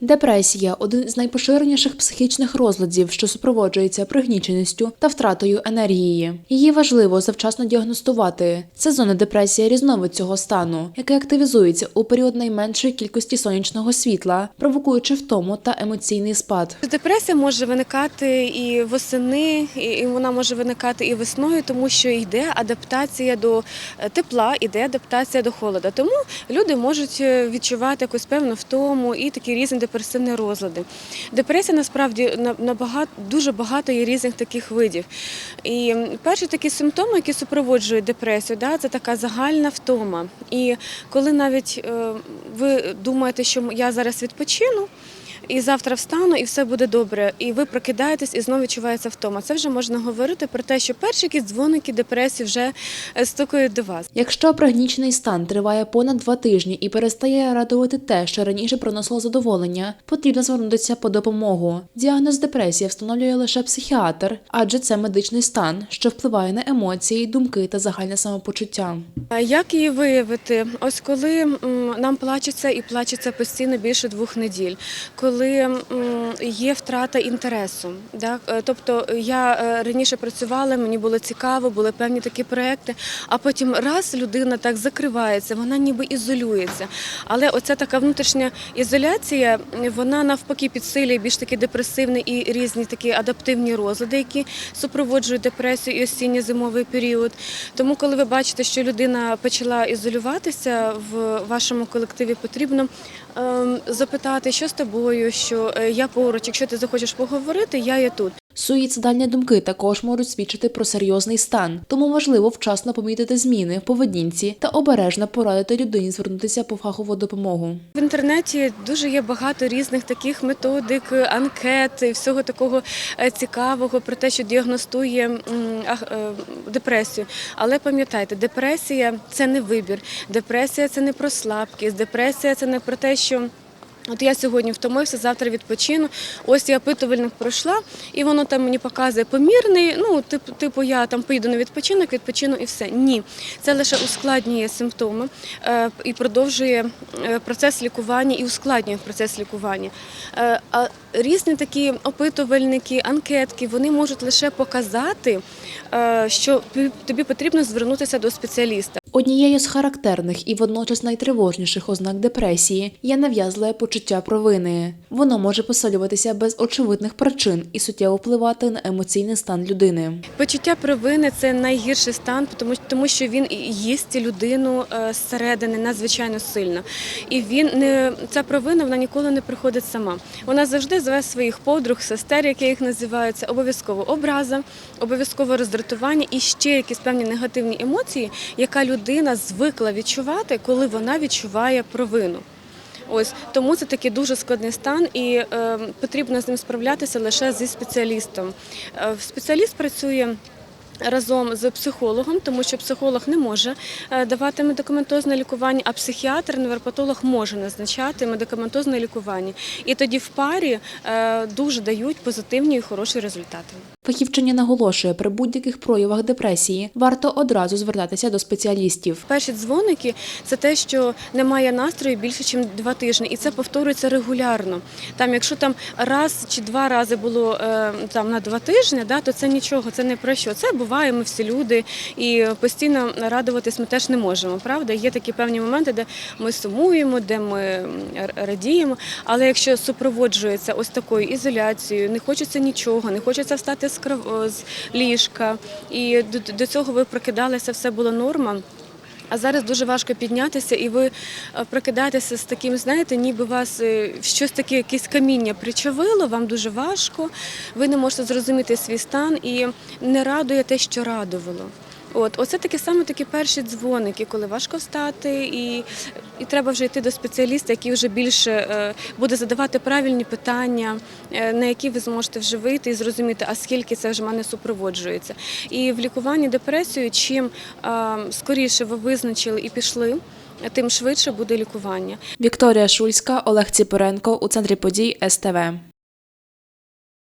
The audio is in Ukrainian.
Депресія один з найпоширеніших психічних розладів, що супроводжується пригніченістю та втратою енергії. Її важливо завчасно діагностувати. Сезонна депресія різновид цього стану, який активізується у період найменшої кількості сонячного світла, провокуючи втому та емоційний спад. Депресія може виникати і восени, і- вона може виникати і весною, тому що йде адаптація до е, тепла, іде адаптація до холода. Тому люди можуть е, відчувати якусь певну втому і такі різні депресивні розлади. Депресія насправді на- набагато дуже багато є різних таких видів. І перші такі симптоми, які супроводжують депресію, да, це така загальна втома. І коли навіть е, ви думаєте, що я зараз відпочину. І завтра встану, і все буде добре. І ви прокидаєтесь, і знову відчувається втома. Це вже можна говорити про те, що перші якісь дзвоники депресії вже е, стукають до вас. Якщо пригнічений стан триває понад два тижні і перестає радувати те, що раніше приносило задоволення, потрібно звернутися по допомогу. Діагноз депресія встановлює лише психіатр, адже це медичний стан, що впливає на емоції, думки та загальне самопочуття. Як її виявити? Ось коли нам плачеться і плачеться постійно більше двох неділь, коли є втрата інтересу. Да? Е, Тобто я е, раніше працювала, мені було цікаво, були певні такі проекти, а потім раз людина так закривається, вона ніби ізолюється. Але оця така внутрішня ізоляція, вона навпаки підсилює більш такі депресивні і різні такі адаптивні розлади, які супроводжують депресію і осінньо-зимовий період. Тому, коли ви бачите, що людина почала ізолюватися в вашому колективі, потрібно ем, запитати, що з тобою, що е, я поруч. Якщо ти захочеш поговорити, я є тут. Суїцидальні думки також можуть свідчити про серйозний стан, тому важливо вчасно помітити зміни в поведінці та обережно порадити людині звернутися по фахову допомогу. В інтернеті дуже є багато різних таких методик, анкет і всього такого е, цікавого про те, що діагностує е, депресію. Але пам'ятайте, депресія це не вибір, депресія це не про слабкість, депресія це не про те, що. От я сьогодні втомився, завтра відпочину. Ось я опитувальник пройшла, і воно там мені показує помірний. Ну, типу, типу, я там поїду на відпочинок, відпочину і все. Ні, це лише ускладнює симптоми е, і продовжує е, процес лікування і ускладнює процес лікування. Е, а різні такі опитувальники, анкетки, вони можуть лише показати, е, що тобі- потрібно звернутися до спеціаліста. Однією з характерних і водночас найтривожніших ознак депресії є нав'язливе почуття провини. Воно може посилюватися без очевидних причин і суттєво впливати на емоційний стан людини. Почуття провини це найгірший стан, тому, що він їсть людину е, зсередини надзвичайно сильно. І він не ця провина вона ніколи не приходить сама. Вона завжди зве своїх подруг, сестер, як я їх називаю. Це обов'язково образа, обов'язково роздратування і ще якісь певні негативні емоції, яка людина звикла відчувати, коли вона відчуває провину. Ось тому це такий дуже складний стан, і е, потрібно з ним справлятися лише зі спеціалістом. Е, спеціаліст працює. Разом з психологом, тому що психолог не може е, давати медикаментозне лікування, а психіатр, невропатолог може назначати медикаментозне лікування. І тоді в парі е, дуже дають позитивні і хороші результати. Фахівчиня наголошує, при будь-яких проявах депресії варто одразу звертатися до спеціалістів. Перші дзвоники це те, що немає настрою більше, ніж два тижні, і це повторюється регулярно. Там, якщо там раз чи два рази було е, там на два тижні, да, то це нічого, це не про що. Це буває, ми всі люди, і постійно радуватись ми теж не можемо. Правда, є такі певні моменти, де ми сумуємо, де ми радіємо. Але якщо супроводжується ось такою ізоляцією, не хочеться нічого, не хочеться встати з кров- з ліжка, і до, до цього ви прокидалися, все було норма. А зараз дуже важко піднятися, і ви е, прокидаєтеся з таким, знаєте, ніби вас е, щось таке, якесь каміння причавило, вам дуже важко, ви не можете зрозуміти свій стан і не радує те, що радувало. От, оце такі саме такі перші дзвоники, коли важко встати, і, і треба вже йти до спеціаліста, який вже більше е, буде задавати правильні питання, е, на які ви зможете вже вийти і зрозуміти, а скільки це вже мене супроводжується. І в лікуванні депресію, чим е, скоріше ви визначили і пішли, тим швидше буде лікування. Вікторія Шульська, Олег Ціпоренко у центрі подій СТВ.